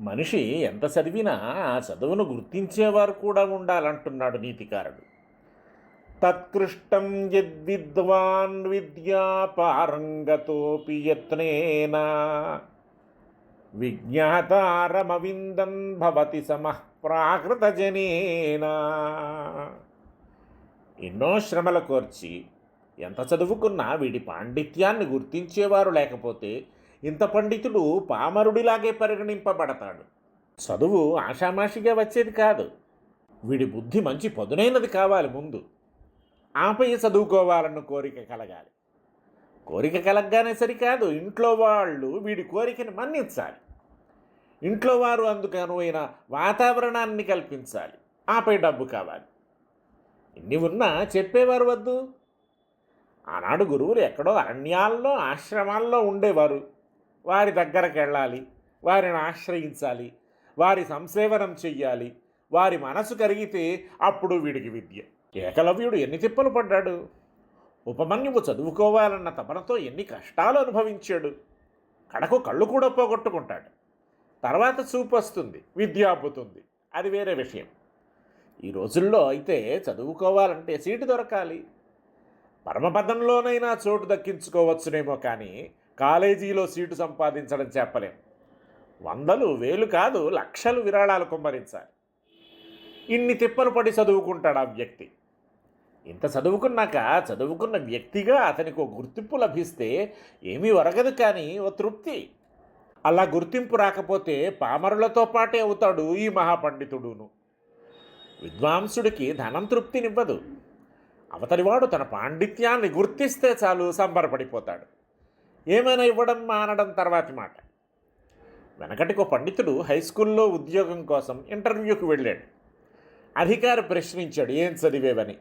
మనిషి ఎంత చదివినా ఆ చదువును గుర్తించేవారు కూడా ఉండాలంటున్నాడు నీతికారుడు. తత్కృష్టం యద్విద్వాన్ విద్యాపారంగతోపి యత్నేనా. విజ్ఞాతారమవిందం భవతి సమః ప్రాకృతజనేనా. ఎన్నో శ్రమల కోర్చి ఎంత చదువుకున్నా వీడి పాండిత్యాన్ని గుర్తించేవారు లేకపోతే ఇంత పండితుడు పామరుడిలాగే పరిగణింపబడతాడు. చదువు ఆషామాషిగా వచ్చేది కాదు. వీడి బుద్ధి మంచి పదునైనది కావాలి ముందు. ఆపై చదువుకోవాలన్న కోరిక కలగాలి. కోరిక కలగగానే సరికాదు ఇంట్లో వాళ్ళు వీడి కోరికని మన్నించాలి. ఇంట్లో వారు అందుకు అనువైన వాతావరణాన్ని కల్పించాలి. ఆపై డబ్బు కావాలి. ఇన్ని ఉన్నా చెప్పేవారు వద్దు. ఆనాడు గురువులు ఎక్కడో అరణ్యాల్లో ఆశ్రమాల్లో ఉండేవారు. వారి దగ్గరకు వెళ్ళాలి వారిని ఆశ్రయించాలి వారి సంసేవనం చెయ్యాలి వారి మనసు కరిగితే అప్పుడు వీడికి విద్య. ఏకలవ్యుడు ఎన్ని తిప్పలు పడ్డాడు? ఉపమన్యువు చదువుకోవాలన్న తపనతో ఎన్ని కష్టాలు అనుభవించాడు? కడకు కళ్ళు కూడా పోగొట్టుకుంటాడు. తర్వాత చూపు వస్తుంది విద్య అబ్బుతుంది అది వేరే విషయం. ఈ రోజుల్లో అయితే చదువుకోవాలంటే సీటు దొరకాలి. పరమపదంలోనైనా చోటు దక్కించుకోవచ్చునేమో కానీ కాలేజీలో సీటు సంపాదించడం చెప్పలేం. వందలు వేలు కాదు లక్షలు విరాళాలు కుమ్మరించాలి. ఇన్ని తిప్పలు పడి చదువుకుంటాడు ఆ వ్యక్తి. ఇంత చదువుకున్నాక చదువుకున్న వ్యక్తిగా అతనికి ఒక గుర్తింపు లభిస్తే ఏమీ ఒరగదు కానీ ఓ తృప్తి. అలా గుర్తింపు రాకపోతే పామరులతో పాటే అవుతాడు ఈ మహాపండితుడును. విద్వాంసుడికి ధనం తృప్తినివ్వదు. అవతలివాడు తన పాండిత్యాన్ని గుర్తిస్తే చాలు సంబరపడిపోతాడు. ఏమైనా ఇవ్వడం మానడం తర్వాతి మాట. వెనకటికో పండితుడు హై స్కూల్లో ఉద్యోగం కోసం ఇంటర్వ్యూకి వెళ్ళాడు. అధికారి ప్రశ్నించాడు ఏం చదివేవని?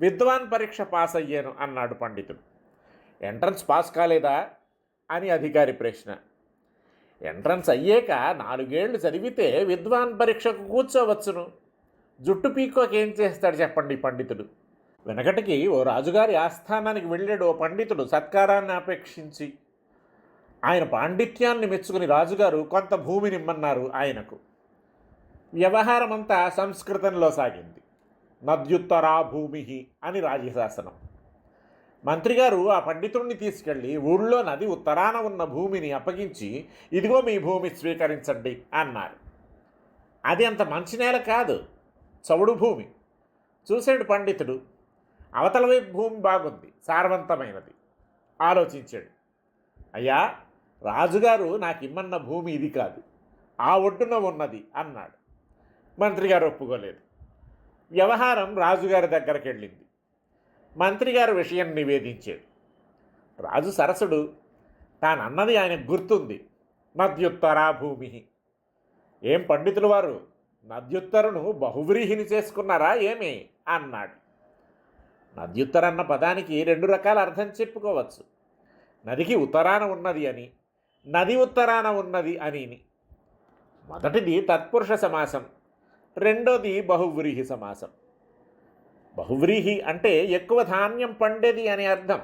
విద్వాన్ పరీక్ష పాస్ అయ్యాను అన్నాడు పండితుడు. ఎంట్రన్స్ పాస్ కాలేదా? అని అధికారి ప్రశ్న. ఎంట్రన్స్ అయ్యాక నాలుగేళ్ళు చదివితే విద్వాన్ పరీక్షకు కూర్చోవచ్చును. జుట్టు పీకోకేం ఏం చేస్తాడు చెప్పండి పండితుడు. వెనకటికి ఓ రాజుగారి ఆస్థానానికి వెళ్ళాడు ఓ పండితుడు. సత్కారాన్ని అపేక్షించి ఆయన పాండిత్యాన్ని మెచ్చుకుని రాజుగారు కొంత భూమిని ఇమ్మన్నారు ఆయనకు. వ్యవహారం అంతా సంస్కృతంలో సాగింది. నద్యుత్తరా భూమి అని రాజశాసనం. మంత్రిగారు ఆ పండితుడిని తీసుకెళ్ళి ఊళ్ళో నది ఉత్తరాన ఉన్న భూమిని అప్పగించి ఇదిగో మీ భూమి స్వీకరించండి అన్నారు. అది అంత మంచి నేల కాదు. చవుడు భూమి. చూశాడు పండితుడు. అవతల వైపు భూమి బాగుంది సారవంతమైనది. ఆలోచించాడు. అయ్యా రాజుగారు నాకు ఇమ్మన్న భూమి ఇది కాదు ఆ ఒడ్డున ఉన్నది అన్నాడు. మంత్రిగారు ఒప్పుకోలేదు. వ్యవహారం రాజుగారి దగ్గరికి వెళ్ళింది మంత్రిగారు విషయం నివేదించాడు. రాజు సరసుడు తానన్నది ఆయన గుర్తుంది నద్యుత్తరా భూమి. ఏం పండితులు వారు? నద్యుత్తరును బహువ్రీహిని చేసుకున్నారా ఏమి? అన్నాడు. నద్యుత్తరన్న పదానికి రెండు రకాల అర్థం చెప్పుకోవచ్చు. నదికి ఉత్తరాన ఉన్నది అని నది ఉత్తరాన ఉన్నది అని. మొదటిది తత్పురుష సమాసం రెండోది బహువ్రీహి సమాసం. బహువ్రీహి అంటే ఎక్కువ ధాన్యం పండేది అని అర్థం.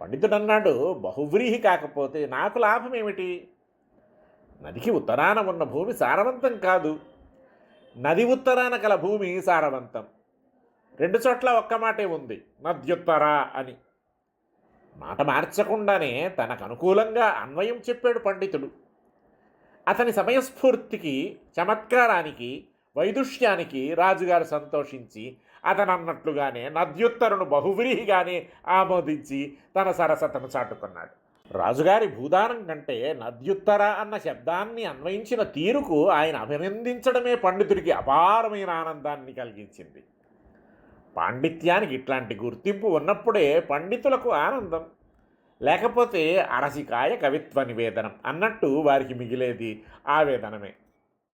పండితుడు అన్నాడు బహువ్రీహి కాకపోతే నాకు లాభం ఏమిటి నదికి ఉత్తరాన ఉన్న భూమి సారవంతం కాదు. నది ఉత్తరాన కల భూమి సారవంతం. రెండు చోట్ల ఒక్క మాటే ఉంది. నద్యుత్తరా అని. మాట మార్చకుండానే తనకు అనుకూలంగా అన్వయం చెప్పాడు పండితుడు. అతని సమయస్ఫూర్తికి చమత్కారానికి వైదుష్యానికి రాజుగారు సంతోషించి అతను అన్నట్లుగానే నద్యుత్తరును బహువ్రీహిగానే ఆమోదించి తన సరసతను చాటుకున్నాడు. రాజుగారి భూదానం కంటే నద్యుత్తర అన్న శబ్దాన్ని అన్వయించిన తీరుకు ఆయన అభినందించడమే పండితుడికి అపారమైన ఆనందాన్ని కలిగించింది. పాండిత్యానికి ఇట్లాంటి గుర్తింపు ఉన్నప్పుడే పండితులకు ఆనందం. లేకపోతే అరసికాయ కవిత్వ నివేదనం అన్నట్టు వారికి మిగిలేది ఆవేదనమే.